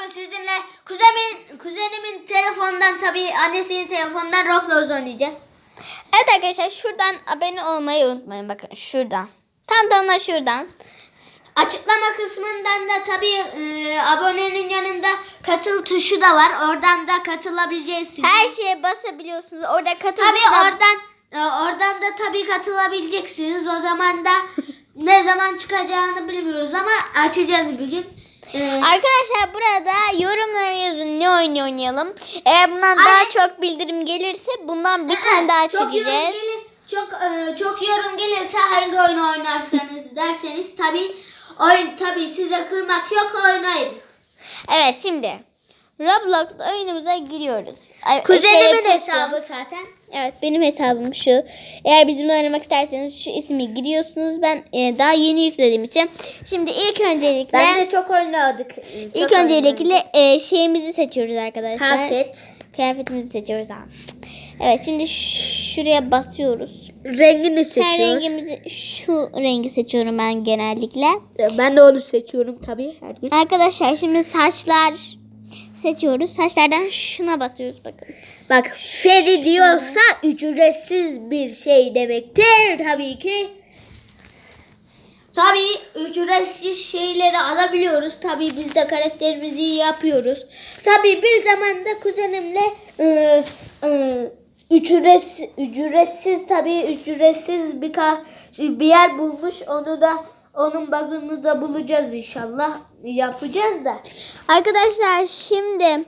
Bugün sizinle kuzenimin, kuzenimin telefondan tabii annesinin telefonundan Roblox oynayacağız. Evet arkadaşlar şuradan abone olmayı unutmayın. Bakın şuradan. Tam tamına şuradan. Açıklama kısmından da tabii e, abonenin yanında katıl tuşu da var. Oradan da katılabileceksiniz. Her şeye basabiliyorsunuz. Orada katıl Tabii tuşuna- oradan e, oradan da tabii katılabileceksiniz. O zaman da ne zaman çıkacağını bilmiyoruz ama açacağız bugün. E, Arkadaşlar burada yorumlara yazın ne oyun oynayalım. Eğer bundan daha Aynen. çok bildirim gelirse bundan bir tane daha çok yorum çekeceğiz. gelir- çok e, çok yorum gelirse hangi oyun oynarsanız derseniz tabii oyun tabii size kırmak yok oynarız. Evet şimdi Roblox oyunumuza giriyoruz. Ay, Kuzenimin tutsun. hesabı zaten. Evet benim hesabım şu. Eğer bizimle oynamak isterseniz şu ismi giriyorsunuz. Ben e, daha yeni yüklediğim için. Şimdi ilk öncelikle Ben de çok oynadık. ilk öncelikle e, şeyimizi seçiyoruz arkadaşlar. Kıyafet. Kıyafetimizi seçiyoruz. Ha. Evet şimdi şuraya basıyoruz. Rengini Her seçiyoruz. rengimizi şu rengi seçiyorum ben genellikle. Ben de onu seçiyorum tabii her gün. Arkadaşlar şimdi saçlar seçiyoruz. Saçlardan şuna basıyoruz bakın. Bak Fedi diyorsa ücretsiz bir şey demektir tabii ki. Tabii ücretsiz şeyleri alabiliyoruz. Tabii biz de karakterimizi yapıyoruz. Tabii bir zaman da kuzenimle e, e, ücretsiz, ücretsiz tabii ücretsiz bir, ka- bir yer bulmuş. Onu da onun bug'ını da bulacağız inşallah. Yapacağız da. Arkadaşlar şimdi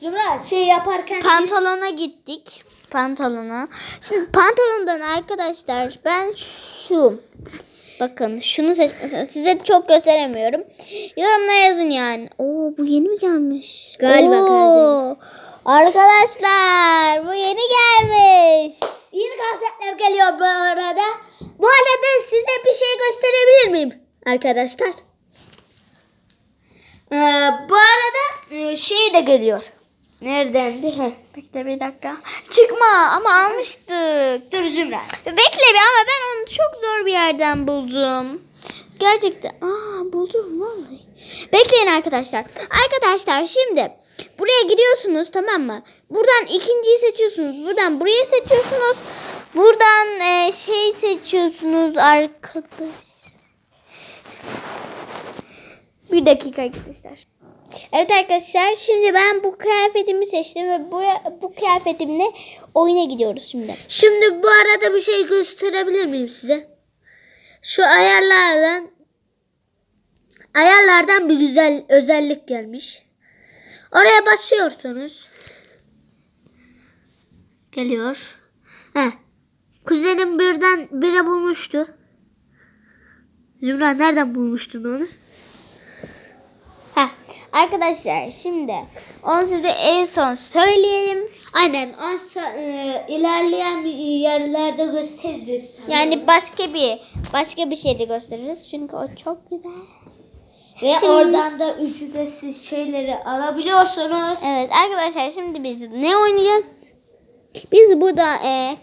Zümra şey yaparken pantolona gittik. Pantolona. Şimdi pantolondan arkadaşlar ben şu bakın şunu seç size çok gösteremiyorum. Yorumlara yazın yani. Oo bu yeni mi gelmiş? Galiba Oo, Arkadaşlar bu yeni gelmiş. Yeni kıyafetler geliyor bu arada. Size bir şey gösterebilir miyim arkadaşlar? Ee, bu arada e, şey de geliyor. Neredendi? Heh. Bekle bir dakika. Çıkma ama almıştık. Dur Zümra. Bekle bir ama ben onu çok zor bir yerden buldum. Gerçekten. Aa buldum vallahi. Bekleyin arkadaşlar. Arkadaşlar şimdi buraya giriyorsunuz tamam mı? Buradan ikinciyi seçiyorsunuz. Buradan burayı seçiyorsunuz. Buradan e, şey seçiyorsunuz arkadaş. Bir dakika arkadaşlar. Evet arkadaşlar şimdi ben bu kıyafetimi seçtim ve bu, bu kıyafetimle oyuna gidiyoruz şimdi. Şimdi bu arada bir şey gösterebilir miyim size? Şu ayarlardan ayarlardan bir güzel özellik gelmiş. Oraya basıyorsunuz. Geliyor. Heh. Kuzenim birden bire bulmuştu. Zümra nereden bulmuştun onu? Heh, arkadaşlar şimdi onu size en son söyleyelim. Aynen. Onsa, e, ilerleyen yerlerde gösteririz. Yani başka bir başka bir şey de gösteririz çünkü o çok güzel. Ve Şimdi- oradan da ücretsiz şeyleri alabiliyorsunuz. Evet arkadaşlar şimdi biz ne oynayacağız? Biz burada e,